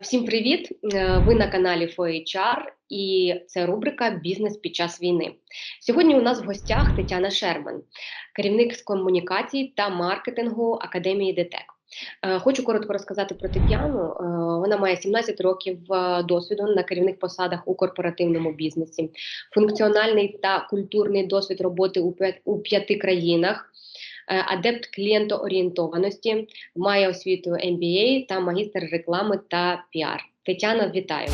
Всім привіт! Е, Ви на каналі FOHR і це рубрика Бізнес під час війни. Сьогодні у нас в гостях Тетяна Шерман, керівник з комунікацій та маркетингу Академії ДТЕК. Е, Хочу коротко розказати про Тетяну. Е, Вона має 17 років досвіду на керівних посадах у корпоративному бізнесі, функціональний та культурний досвід роботи у п'яти країнах. Е, Адепт клієнтоорієнтованості, має освіту MBA та магістр реклами та піар. Тетяна, вітаю.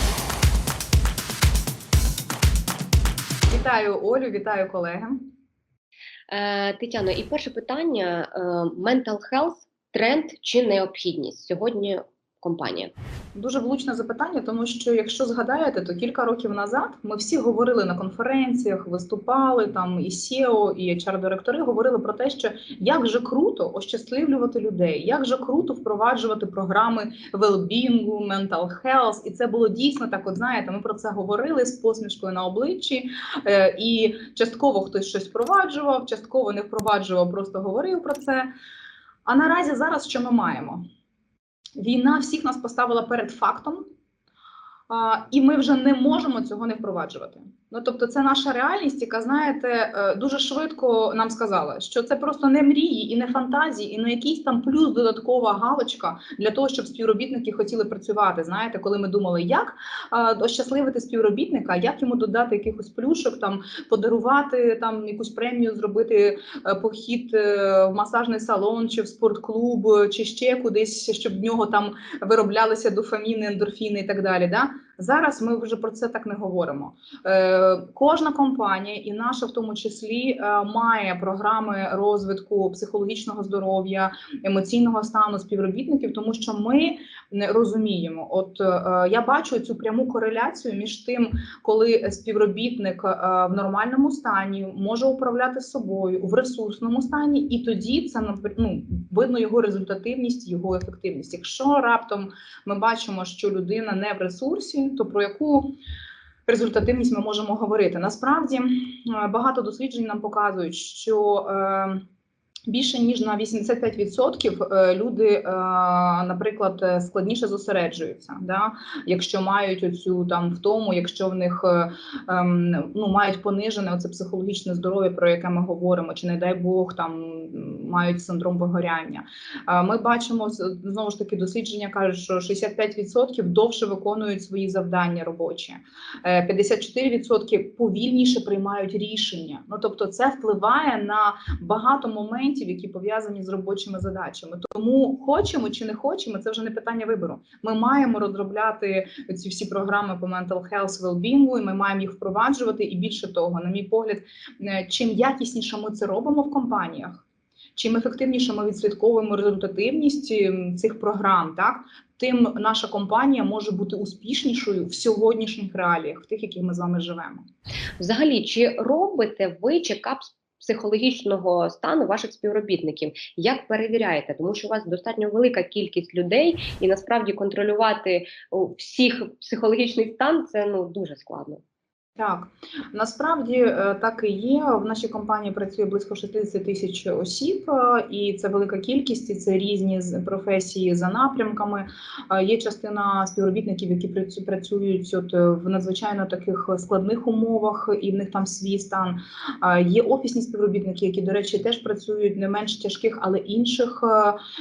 Вітаю Олю, вітаю колеги. Е, Тетяно, і перше питання: е, mental health – тренд чи необхідність сьогодні компанія? Дуже влучне запитання, тому що якщо згадаєте, то кілька років назад ми всі говорили на конференціях, виступали там і SEO, і HR-директори говорили про те, що як же круто ощасливлювати людей, як же круто впроваджувати програми well-being, mental health. І це було дійсно так. От знаєте, ми про це говорили з посмішкою на обличчі, е, і частково хтось щось впроваджував, частково не впроваджував, просто говорив про це. А наразі зараз що ми маємо? Війна всіх нас поставила перед фактом, і ми вже не можемо цього не впроваджувати. Ну тобто, це наша реальність, яка знаєте, е, дуже швидко нам сказала, що це просто не мрії і не фантазії, і не якийсь там плюс додаткова галочка для того, щоб співробітники хотіли працювати. Знаєте, коли ми думали, як ощасливити співробітника, як йому додати якихось плюшок, там подарувати там якусь премію, зробити е, похід е, в масажний салон чи в спортклуб, чи ще кудись, щоб в нього там вироблялися дофаміни, ендорфіни і так далі. Да? Зараз ми вже про це так не говоримо. Е, кожна компанія, і наша в тому числі, е, має програми розвитку психологічного здоров'я, емоційного стану співробітників, тому що ми не розуміємо. От е, я бачу цю пряму кореляцію між тим, коли співробітник е, в нормальному стані може управляти собою в ресурсному стані, і тоді це ну, видно його результативність, його ефективність. Якщо раптом ми бачимо, що людина не в ресурсі, то про яку результативність ми можемо говорити? Насправді е, багато досліджень нам показують, що е, Більше ніж на 85% е, люди, е, наприклад, е, складніше зосереджуються, да? якщо мають оцю там втому, якщо в них ем, ну мають понижене оце психологічне здоров'я, про яке ми говоримо, чи не дай Бог там мають синдром вигоряння. Ми бачимо знову ж таки дослідження кажуть, що 65% довше виконують свої завдання робочі, Е, 54% повільніше приймають рішення. Ну тобто, це впливає на багато моментів, які пов'язані з робочими задачами. Тому хочемо чи не хочемо, це вже не питання вибору. Ми маємо розробляти ці всі програми по mental health, well-being, і ми маємо їх впроваджувати. І більше того, на мій погляд, е, чим якісніше ми це робимо в компаніях. Чим ефективніше ми відслідковуємо результативність ем, цих програм, так тим наша компанія може бути успішнішою в сьогоднішніх реаліях, в тих, яких ми з вами живемо. Взагалі, чи робите ви чекап психологічного стану ваших співробітників? Як перевіряєте? Тому що у вас достатньо велика кількість людей, і насправді контролювати всіх психологічний стан це ну дуже складно. Так, насправді е, так і є. В нашій компанії працює близько 60 тисяч осіб, е, і це велика кількість, і це різні професії за напрямками. Е, Є частина співробітників, які працю- працюють от в надзвичайно таких складних умовах, і в них там свій стан. Є офісні співробітники, які, до речі, теж працюють не менш тяжких, але інших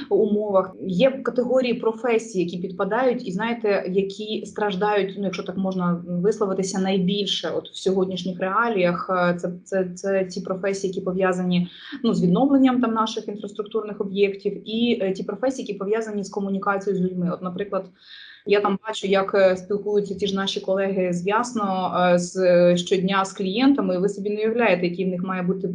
умовах. Є категорії професій, які підпадають, і знаєте, які страждають, ну якщо так можна висловитися, найбільше от в сьогоднішніх реаліях. Е, Це, це, це ті професії, які пов'язані ну з відновленням там наших інфраструктурних об'єктів, і е, ті професії, які пов'язані з комунікацією з людьми. От, наприклад. Я там бачу, як е, спілкуються ті ж наші колеги з Ясно е, з е, щодня з клієнтами. Ви собі не уявляєте, який в них має бути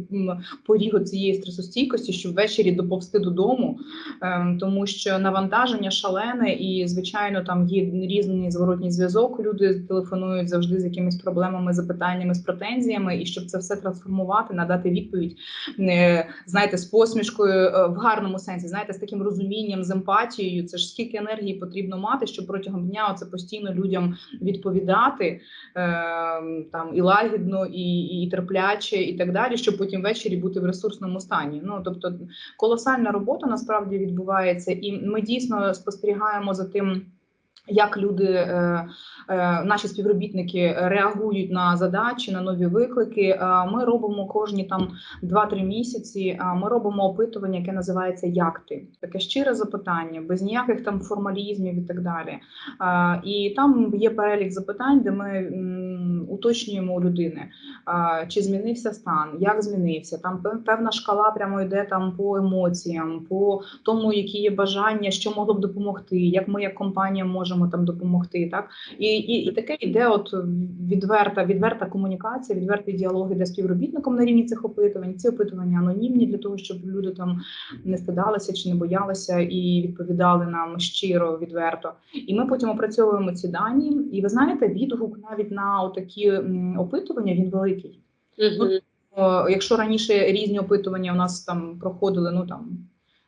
поріг цієї стресостійкості, щоб ввечері доповзти додому, Ем, тому що навантаження шалене, і звичайно там є різний зворотній зв'язок. Люди телефонують завжди з якимись проблемами, запитаннями, з претензіями, і щоб це все трансформувати, надати відповідь, знаєте, з посмішкою в гарному сенсі, знаєте, з таким розумінням, з емпатією. Це ж скільки енергії потрібно мати, щоб протягом дня це постійно людям відповідати е, там і лагідно, і, і терпляче, і так далі, щоб потім ввечері бути в ресурсному стані. Ну тобто колосальна робота насправді відбувається, і ми дійсно спостерігаємо за тим. Як люди, е, е, наші співробітники реагують на задачі, на нові виклики. Ми робимо кожні там 2-3 місяці. Ми робимо опитування, яке називається Як ти? Таке щире запитання, без ніяких там формалізмів і так далі. І там є перелік запитань, де ми уточнюємо у людини, чи змінився стан, як змінився. Там певна шкала прямо йде там по емоціям, по тому, які є бажання, що могло б допомогти, як ми як компанія можемо там допомогти. Так і, і, і таке йде от відверта, відверта комунікація, відвертий діалог іде співробітником на рівні цих опитувань. Ці опитування анонімні для того, щоб люди там не стидалися чи не боялися і відповідали нам щиро, відверто. І ми потім опрацьовуємо ці дані. І ви знаєте, відгук навіть на такі опитування він великий. О, Якщо раніше різні опитування у нас там проходили, ну там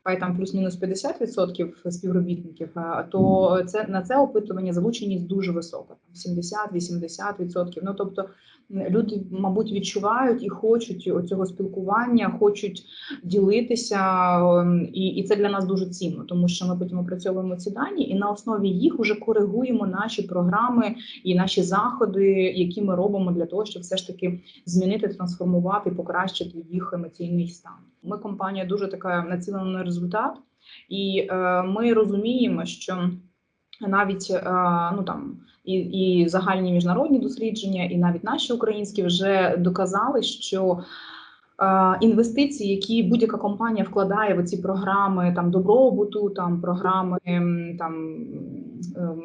хай там плюс-мінус 50% співробітників, то це на це опитування залученість дуже висока, там 70-80%. Ну тобто люди, мабуть, відчувають і хочуть оцього спілкування, хочуть ділитися, ем, і, і це для нас дуже цінно, тому що ми потім опрацьовуємо ці дані, і на основі їх уже коригуємо наші програми і наші заходи, які ми робимо для того, щоб все ж таки змінити, трансформувати, покращити їх емоційний стан. Ми компанія дуже така націлена на результат, і е, ми розуміємо, що навіть е, ну там і, і загальні міжнародні дослідження, і навіть наші українські вже доказали, що інвестиції, які будь-яка компанія вкладає в ці програми там добробуту, там програми там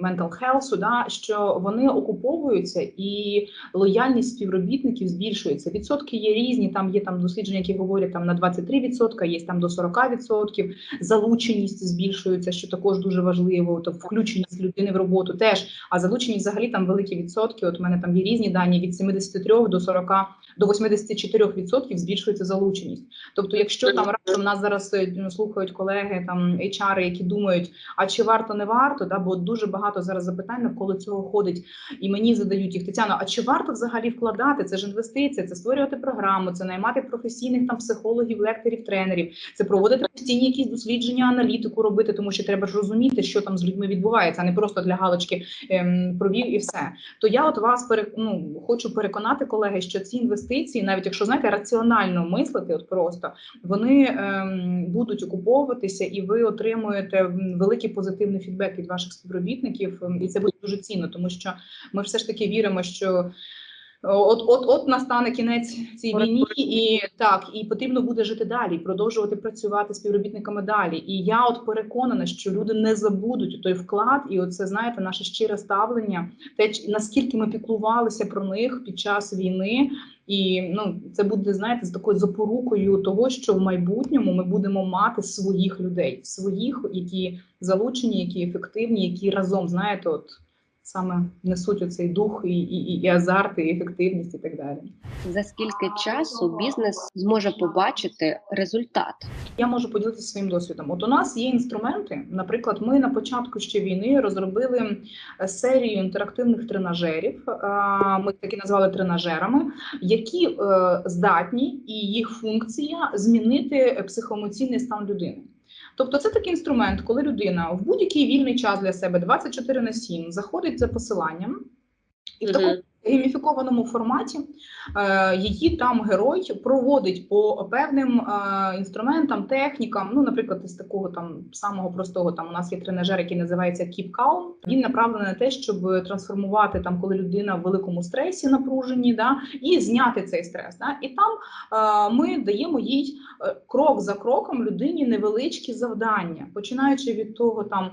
mental health, да, що вони окуповуються і лояльність співробітників збільшується. Відсотки є різні. Там є там дослідження, які говорять там на 23%, є там до 40%. Залученість збільшується, що також дуже важливо. То включеність людини в роботу теж. А залученість взагалі там великі відсотки. От у мене там є різні дані від 73 до 40, до 84% збільшується залученість. Тобто, якщо там раптом нас зараз е, ну, слухають колеги, там HR, які думають, а чи варто не варто, да, бо дуже багато зараз запитань навколо цього ходить, і мені задають їх Тетяно, а чи варто взагалі вкладати? Це ж інвестиція, це створювати програму, це наймати професійних там психологів, лекторів, тренерів, це проводити постійні якісь дослідження, аналітику робити, тому що треба ж розуміти, що там з людьми відбувається, а не просто для галочки ем, провів і все. То я от вас пере, ну, хочу переконати, колеги, що ці інвестиції, навіть якщо знаєте, раціонально мислити, от просто вони ем, будуть окуповуватися, і ви отримуєте великий позитивний фідбек від ваших співробітників, ем, і це буде дуже цінно, тому що ми все ж таки віримо, що. От, от, от настане кінець цій війні, і так і потрібно буде жити далі, продовжувати працювати співробітниками далі. І я от переконана, що люди не забудуть той вклад, і оце знаєте, наше щире ставлення, те наскільки ми піклувалися про них під час війни. І ну це буде знаєте з такою запорукою того, що в майбутньому ми будемо мати своїх людей, своїх, які залучені, які ефективні, які разом знаєте, от саме несуть оцей дух і, і, і азарт, і ефективність, і так далі. За скільки часу бізнес зможе побачити результат? Я можу поділитися своїм досвідом. От у нас є інструменти. Наприклад, ми на початку ще війни розробили е, серію інтерактивних тренажерів. е, Ми такі назвали тренажерами, які е, здатні і їх функція змінити психоемоційний стан людини. Тобто, це такий інструмент, коли людина в будь-який вільний час для себе 24 на 7 заходить за посиланням, і в такому гейміфікованому форматі е, її там герой проводить по певним е, інструментам, технікам. Ну, наприклад, із такого там самого простого, там у нас є тренажер, який називається Keep Calm. Він направлений на те, щоб трансформувати там, коли людина в великому стресі, напруженні, да, і зняти цей стрес. Да. І там е, ми даємо їй крок за кроком людині невеличкі завдання, починаючи від того, там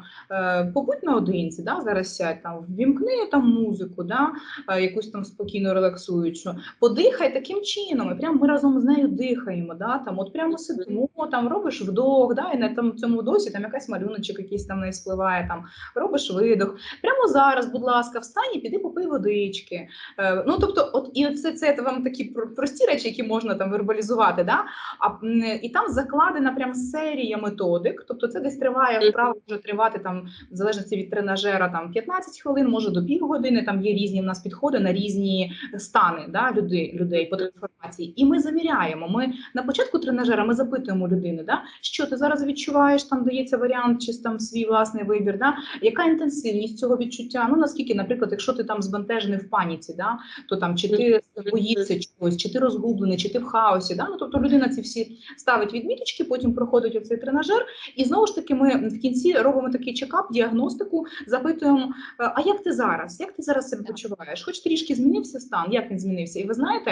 побудь наодинці, да, зараз сядь там, ввімкни там музику, да, е, якусь там спокійно релаксуючу. Подихай таким чином, і прямо ми разом з нею дихаємо. Да, там, от прямо сидимо, там робиш вдох, да, і на там цьому досі там якась малюночок якийсь там не спливає, там робиш видох. Прямо зараз, будь ласка, встань і піди попий водички. Е, ну тобто, от і це, це вам такі прості речі, які можна там вербалізувати. Да? А і там закладена прям серія методик. Тобто, це десь триває вправа може тривати там в залежності від тренажера, там 15 хвилин, може до півгодини. Там є різні в нас підходи на різні стани да, людей, людей по трансформації. І ми заміряємо. Ми на початку тренажера ми запитуємо людини, да, що ти зараз відчуваєш, там дається варіант, чи там свій власний вибір, да, яка інтенсивність цього відчуття? Ну наскільки, наприклад, якщо ти там збентежений в паніці, да, то там чи ти боїшся чогось, чи ти розгублений, чи ти в хаосі. Да? Ну, тобто людина ці всі ставить відміточки, потім проходить оцей тренажер, і знову ж таки ми в кінці робимо такий чекап, діагностику, запитуємо: «Е, а як ти зараз? Як ти зараз себе почуваєш? Хоч трішки змінився стан? Як він змінився? І ви знаєте.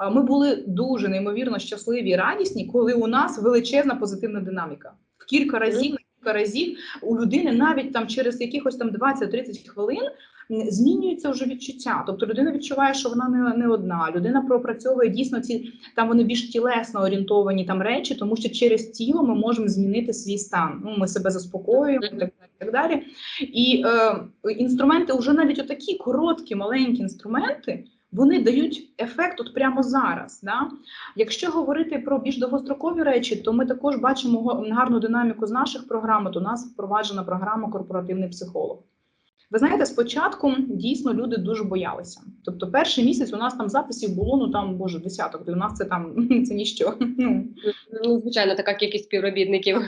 е, Ми були дуже неймовірно щасливі і радісні, коли у нас величезна позитивна динаміка. В кілька разів, кілька разів у людини навіть там через якихось там 20-30 хвилин змінюється вже відчуття. Тобто людина відчуває, що вона не, не одна. Людина пропрацьовує дійсно ці там вони більш тілесно орієнтовані там речі, тому що через тіло ми можемо змінити свій стан. Ну, ми себе заспокоюємо так далі. Так далі. і е, інструменти, вже навіть отакі короткі, маленькі інструменти. Вони дають ефект от прямо зараз. Да? Якщо говорити про більш довгострокові речі, то ми також бачимо гарну динаміку з наших програм. От у нас впроваджена програма корпоративний психолог. Ви знаєте, спочатку дійсно люди дуже боялися. Тобто, перший місяць у нас там записів було ну там боже десяток. Для нас це там це ніщо. Ну Ну, звичайно, така кількість співробітників.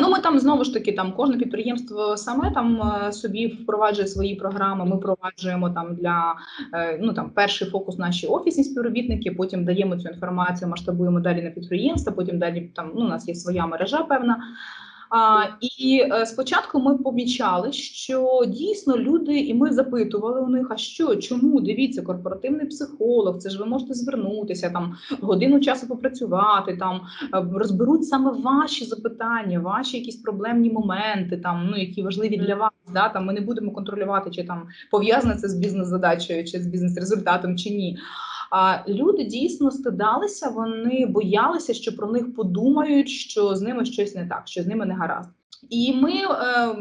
Ну, ми там знову ж таки, там кожне підприємство саме там е, собі впроваджує свої програми. Ми впроваджуємо там для е, ну там перший фокус наші офісні співробітники. Потім даємо цю інформацію, масштабуємо далі на підприємства. Потім далі там ну у нас є своя мережа певна. І е, спочатку ми помічали, що дійсно люди, і ми запитували у них, а що, чому дивіться, корпоративний психолог, це ж ви можете звернутися там годину часу попрацювати, там е, розберуть саме ваші запитання, ваші якісь проблемні моменти, там ну які важливі для вас. Да, там ми не будемо контролювати, чи там пов'язане це з бізнес-задачею, чи з бізнес-результатом, чи ні. А люди дійсно стидалися, вони боялися, що про них подумають, що з ними щось не так, що з ними не гаразд. І ми е,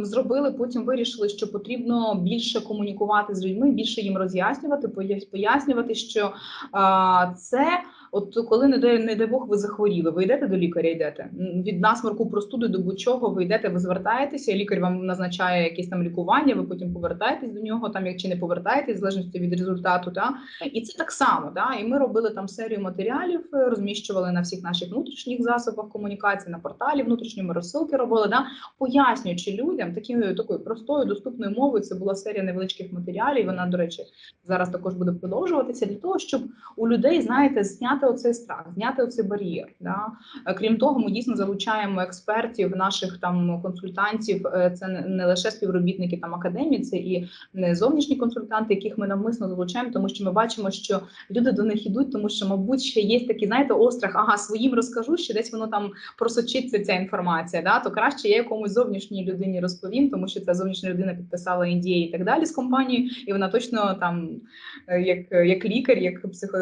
зробили потім, вирішили, що потрібно більше комунікувати з людьми, більше їм роз'яснювати, поя- пояснювати, що е, це. От коли не дай, не дай Бог, ви захворіли, ви йдете до лікаря, йдете від насморку простуди до будь-чого, ви йдете, ви звертаєтеся, лікар вам назначає якесь там лікування. Ви потім повертаєтесь до нього, там як чи не повертаєтесь, в залежності від результату. Та і це так само. Да? І ми робили там серію матеріалів, е, розміщували на всіх наших внутрішніх засобах комунікації, на порталі внутрішньої розсилки робили, да? пояснюючи людям такою такою простою доступною мовою. Це була серія невеличких матеріалів. Вона, до речі, зараз також буде продовжуватися для того, щоб у людей, знаєте, зняти оцей страх, зняти оцей бар'єр. Да? Е, Крім того, ми дійсно залучаємо експертів, наших там консультантів. Е, Це не- лише співробітники там академії, це і не зовнішні консультанти, яких ми навмисно залучаємо, тому що ми бачимо, що люди до них ідуть, тому що, мабуть, ще є такий, знаєте, острах, ага, своїм розкажу, що десь воно там просочиться ця інформація. Да? То краще я якомусь зовнішній людині розповім, тому що ця зовнішня людина підписала індії і так далі з компанією, і вона точно там, е, як, як лікар, як психо,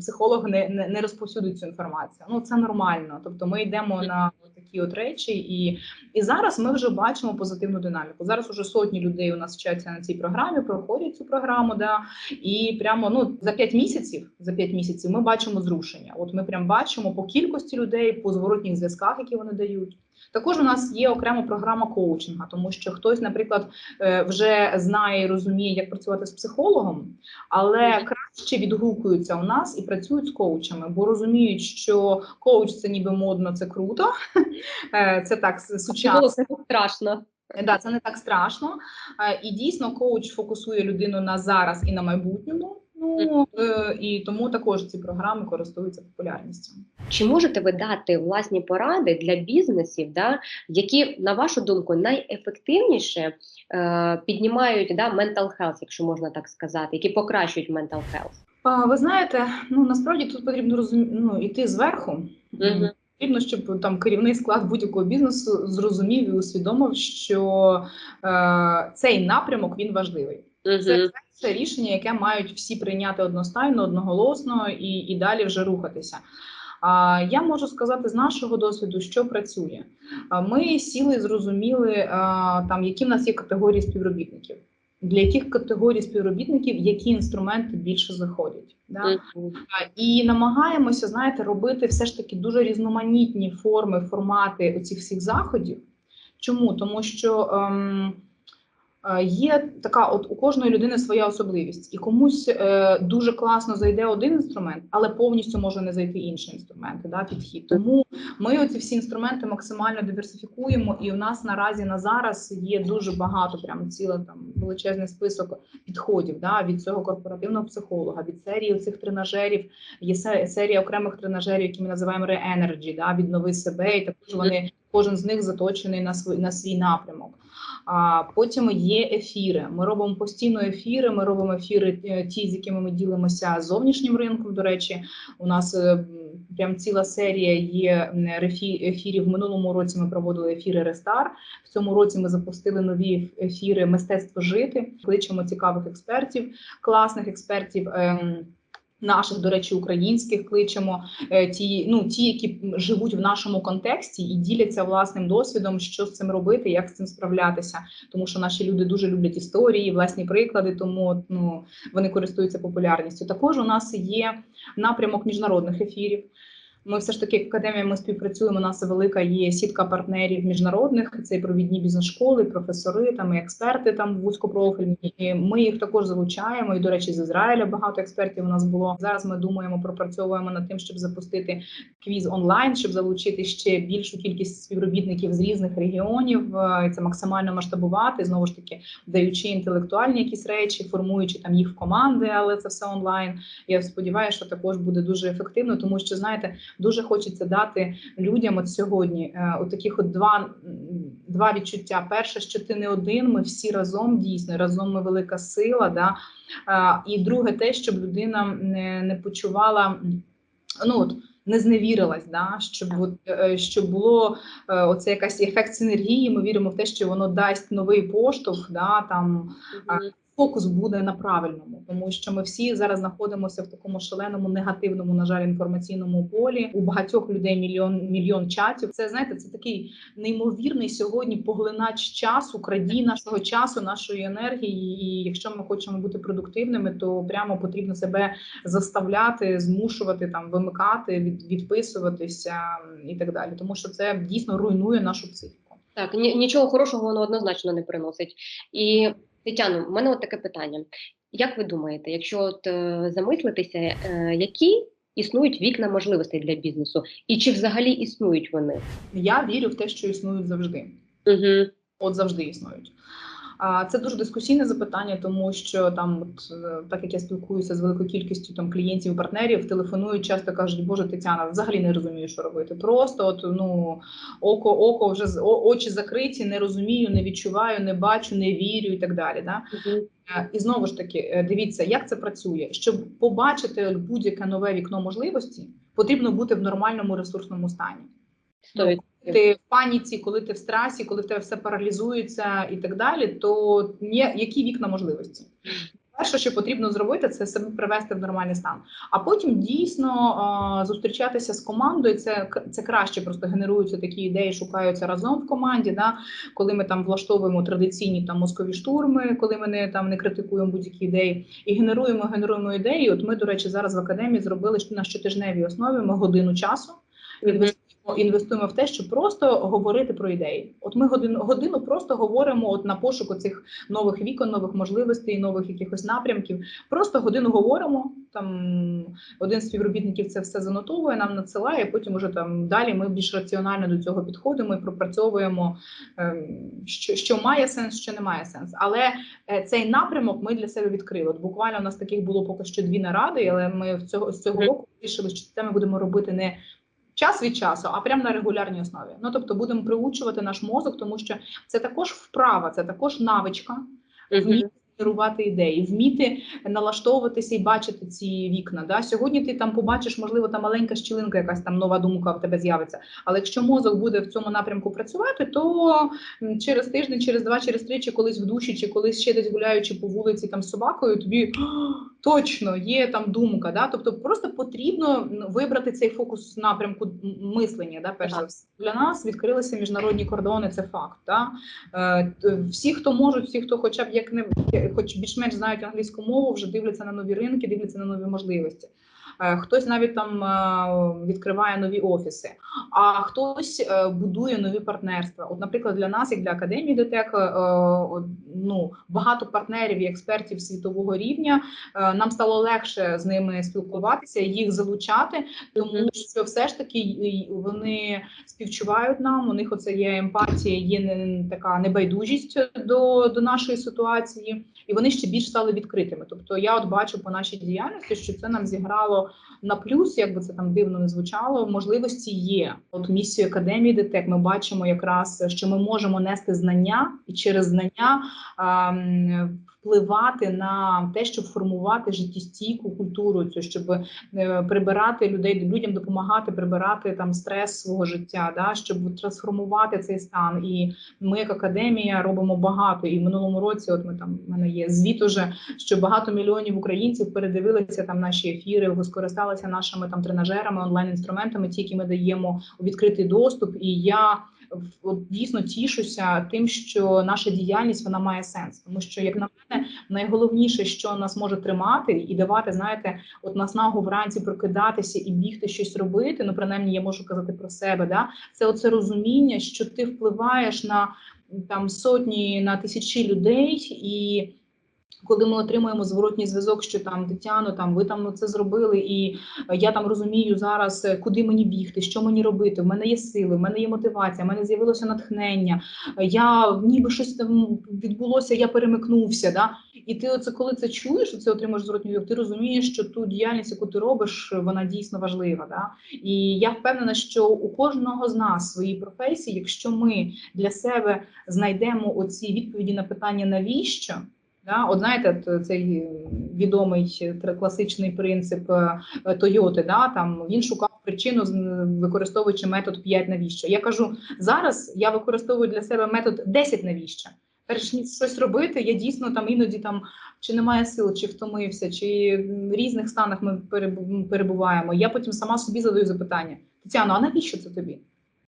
психолог, не, не, не розповсюдить цю інформацію. Ну це нормально. Тобто ми йдемо на такі от речі, і, і зараз ми вже бачимо позитивну динаміку. Зараз уже сотні людей у нас вчаться на цій програмі, проходять цю програму. Да, і прямо ну за 5 місяців, за 5 місяців ми бачимо зрушення. От ми прям бачимо по кількості людей, по зворотніх зв'язках, які вони дають. Також у нас є окрема програма коучинга, тому що хтось, наприклад, е, вже знає і розуміє, як працювати з психологом, але краще відгукуються у нас і працюють з коучами, бо розуміють, що коуч це ніби модно, це круто, Е, це так сучасно. це страшно. Да, це не так страшно. Е, І дійсно коуч фокусує людину на зараз і на майбутньому. Ну е, і тому також ці програми користуються популярністю. Чи можете ви дати власні поради для бізнесів, да, які, на вашу думку, найефективніше е, піднімають да, mental health, якщо можна так сказати, які покращують mental health? А, Ви знаєте, ну насправді тут потрібно розум... ну, йти зверху. Мгм. Потрібно, щоб там керівний склад будь-якого бізнесу зрозумів і усвідомив, що е, цей напрямок він важливий. Це, це рішення, яке мають всі прийняти одностайно, одноголосно і, і далі вже рухатися. А я можу сказати з нашого досвіду, що працює. А, Ми сіли, і зрозуміли а, там, які в нас є категорії співробітників. Для яких категорій співробітників які інструменти більше заходять, да? Мгм. А, і намагаємося, знаєте, робити все ж таки дуже різноманітні форми, формати оцих всіх заходів. Чому? Тому що ем, Є така, от у кожної людини своя особливість, і комусь е, дуже класно зайде один інструмент, але повністю може не зайти інший інструмент, да, підхід. Тому ми оці всі інструменти максимально диверсифікуємо, і у нас наразі на зараз є дуже багато, прям ціле там величезний список підходів да, від цього корпоративного психолога, від серії цих тренажерів. Є серія окремих тренажерів, які ми називаємо Re-Energy, да, віднови себе, і також вони кожен з них заточений на свій на свій напрямок. А потім є ефіри. Ми робимо постійно ефіри. Ми робимо ефіри, е, ті, з якими ми ділимося зовнішнім ринком. До речі, у нас е, прям ціла серія є ефірів. В минулому році ми проводили ефіри Рестар. В цьому році ми запустили нові ефіри Мистецтво жити. Кличемо цікавих експертів, класних експертів. Наших, до речі, українських кличемо е, ті, ну ті, які живуть в нашому контексті і діляться власним досвідом, що з цим робити, як з цим справлятися. Тому що наші люди дуже люблять історії, власні приклади, тому ну вони користуються популярністю. Також у нас є напрямок міжнародних ефірів. Ми все ж таки академія. Ми співпрацюємо. У нас велика є сітка партнерів міжнародних. Це і провідні бізнес-школи, професори, там і експерти там вузькопрофільні. І ми їх також залучаємо. І до речі, з Ізраїля багато експертів у нас було. Зараз ми думаємо, пропрацьовуємо над тим, щоб запустити квіз онлайн, щоб залучити ще більшу кількість співробітників з різних регіонів. е, І це максимально масштабувати. Знову ж таки, даючи інтелектуальні якісь речі, формуючи там їх в команди, але це все онлайн. Я сподіваюся, що також буде дуже ефективно, тому що знаєте, дуже хочеться дати людям от сьогодні е, от таких от два, два відчуття. Перше, що ти не один, ми всі разом дійсно разом ми велика сила. Да? Е, І друге, те, щоб людина не, не почувала ну от. Не зневірилась, да щоб от, е, щоб було оце якась ефект синергії. Ми віримо в те, що воно дасть новий поштовх, да там Мгм. Фокус буде на правильному, тому що ми всі зараз знаходимося в такому шаленому негативному, на жаль, інформаційному полі. У багатьох людей мільйон мільйон чатів. Це знаєте, це такий неймовірний сьогодні поглинач часу, крадій нашого часу, нашої енергії. І якщо ми хочемо бути продуктивними, то прямо потрібно себе заставляти, змушувати там вимикати, від, відписуватися і так далі, тому що це дійсно руйнує нашу психіку. Так, нічого хорошого воно однозначно не приносить. І Тетяно, у мене от таке питання. Як ви думаєте, якщо от е, замислитися, е, які існують вікна можливостей для бізнесу, і чи взагалі існують вони? Я вірю в те, що існують завжди. Угу. от завжди існують. А це дуже дискусійне запитання, тому що там, от е, так як я спілкуюся з великою кількістю там клієнтів і партнерів, телефонують, часто кажуть, Боже, Тетяна, взагалі не розумію, що робити. Просто от ну око, око вже очі закриті, не розумію, не відчуваю, не бачу, не вірю і так далі. Да? Е, І знову ж таки, е, дивіться, як це працює. Щоб побачити будь-яке нове вікно можливості, потрібно бути в нормальному ресурсному стані. Сто ти в паніці, коли ти в стресі, коли в тебе все паралізується і так далі, то ні, які вікна можливості? Перше, що потрібно зробити, це себе привести в нормальний стан. А потім дійсно зустрічатися з командою. Це це краще, просто генеруються такі ідеї, шукаються разом в команді. Да? Коли ми там влаштовуємо традиційні там мозкові штурми, коли ми не там не критикуємо будь-які ідеї і генеруємо, генеруємо ідеї. От ми, до речі, зараз в академії зробили на щотижневій основі. Ми годину часу інвестуємо, інвестуємо в те, щоб просто говорити про ідеї. От ми годину годину просто говоримо от на пошуку цих нових вікон, нових можливостей, нових якихось напрямків. Просто годину говоримо. Там один з співробітників це все занотовує, нам надсилає. Потім уже там далі ми більш раціонально до цього підходимо і пропрацьовуємо, ем, що, що має сенс, що не має сенс. Але е, цей напрямок ми для себе відкрили. От буквально у нас таких було поки що дві наради, але ми в цього з цього року вирішили, що це ми будемо робити не час від часу, а прямо на регулярній основі. Ну тобто будемо приучувати наш мозок, тому що це також вправа, це також навичка вміти генерувати ідеї, вміти налаштовуватися і бачити ці вікна. Да? Сьогодні ти там побачиш, можливо, там маленька щілинка, якась там нова думка в тебе з'явиться. Але якщо мозок буде в цьому напрямку працювати, то через тиждень, через два, через три, чи колись в душі, чи колись ще десь гуляючи по вулиці там з собакою, тобі точно є там думка. Да? Тобто просто потрібно вибрати цей фокус напрямку мислення. Да? Перш за все для нас відкрилися міжнародні кордони. Це факт. Да? Е, Всі, хто можуть, всі, хто хоча б як не хоч більш-менш знають англійську мову, вже дивляться на нові ринки, дивляться на нові можливості. Е, хтось навіть там е, відкриває нові офіси, а хтось е, будує нові партнерства. От, наприклад, для нас, як для академії ДТЕК, ну багато партнерів і експертів світового рівня. Нам стало легше з ними спілкуватися, їх залучати, тому що все ж таки вони співчувають нам. У них оце є емпатія, є не така небайдужість до, до нашої ситуації, і вони ще більш стали відкритими. Тобто, я от бачу по нашій діяльності, що це нам зіграло на плюс, як би це там дивно не звучало. Можливості є. От місію академії ДТЕК ми бачимо якраз, що ми можемо нести знання і через знання а, м, впливати на те, щоб формувати життєстійку культуру, цю щоб е, прибирати людей, людям допомагати прибирати там стрес свого життя, да щоб трансформувати цей стан. І ми, як академія, робимо багато. І в минулому році, от ми там в мене є звіт уже, що багато мільйонів українців передивилися там наші ефіри, скористалися нашими там тренажерами, онлайн інструментами, ті, які ми даємо у відкритий доступ. І я от, дійсно тішуся тим, що наша діяльність вона має сенс, тому що як на мене найголовніше, що нас може тримати і давати, знаєте, от наснагу вранці прокидатися і бігти щось робити. Ну, принаймні, я можу казати про себе. Да, це оце розуміння, що ти впливаєш на там сотні на тисячі людей і. Коли ми отримуємо зворотній зв'язок, що там Тетяно, там ви там це зробили, і я там розумію зараз, е, куди мені бігти, що мені робити. В мене є сили, в мене є мотивація, в мене з'явилося натхнення. Я ніби щось там відбулося, я перемикнувся. Да? І ти, оце коли це чуєш, це отримаєш зворотній зв'язок, ти розумієш, що ту діяльність, яку ти робиш, вона дійсно важлива. Да? І я впевнена, що у кожного з нас своїй професії, якщо ми для себе знайдемо оці відповіді на питання навіщо. Да, от знаєте, цей е, відомий е, класичний принцип е, е, Тойоти, да, там він шукав причину, використовуючи метод 5 навіщо. Я кажу, зараз я використовую для себе метод 10 навіщо. Перш ніж щось робити, я дійсно там іноді там чи немає сил, чи втомився, чи в різних станах ми перебуваємо. Я потім сама собі задаю запитання: Тетяно, а навіщо це тобі?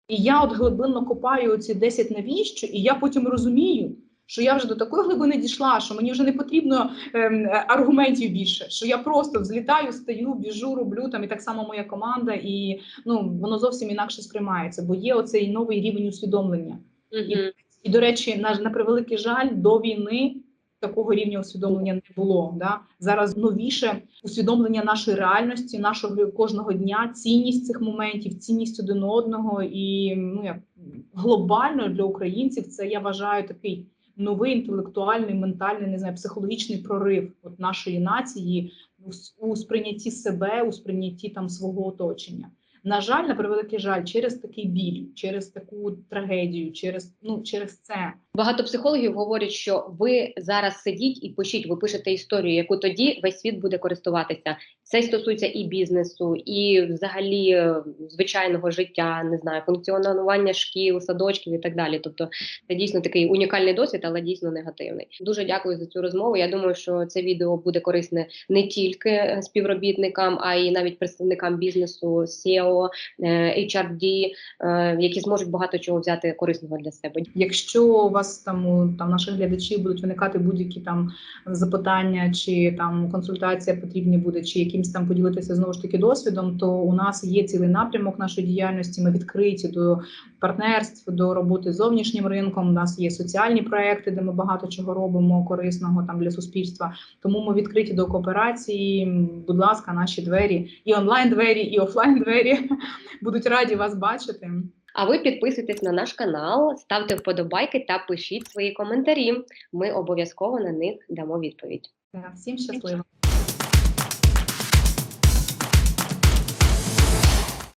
І я от глибинно копаю ці 10 навіщо, і я потім розумію, що я вже до такої глибини дійшла, що мені вже не потрібно ем, аргументів більше. Що я просто взлітаю, стаю, біжу, роблю там і так само моя команда, і ну воно зовсім інакше сприймається, бо є оцей новий рівень усвідомлення. Мгм. І до речі, на, на превеликий жаль, до війни такого рівня усвідомлення не було. Да? Зараз новіше усвідомлення нашої реальності, нашого кожного дня, цінність цих моментів, цінність один одного. І ну як глобально для українців це я вважаю такий новий інтелектуальний, ментальний, не знаю, психологічний прорив от нашої нації у, сприйнятті себе, у сприйнятті там свого оточення. На жаль, на превеликий жаль, через такий біль, через таку трагедію, через ну через це Багато психологів говорять, що ви зараз сидіть і пишіть, ви пишете історію, яку тоді весь світ буде користуватися. Це стосується і бізнесу, і взагалі е, звичайного життя, не знаю, функціонування шкіл, садочків і так далі. Тобто це дійсно такий унікальний досвід, але дійсно негативний. Дуже дякую за цю розмову. Я думаю, що це відео буде корисне не тільки е, співробітникам, а й навіть представникам бізнесу, SEO, е, HRD, які зможуть багато чого взяти корисного для себе. Якщо у вас там у там наших глядачів будуть виникати будь-які там запитання, чи там консультація потрібні буде, чи якимсь там поділитися знову ж таки досвідом, то у нас є цілий напрямок нашої діяльності. Ми відкриті до партнерств, до роботи з зовнішнім ринком. У нас є соціальні проекти, де ми багато чого робимо корисного там для суспільства. Тому ми відкриті до кооперації. Будь ласка, наші двері і онлайн двері, і офлайн двері будуть раді вас бачити. А ви підписуйтесь на наш канал, ставте вподобайки та пишіть свої коментарі. Ми обов'язково на них дамо відповідь. Всім щасливо.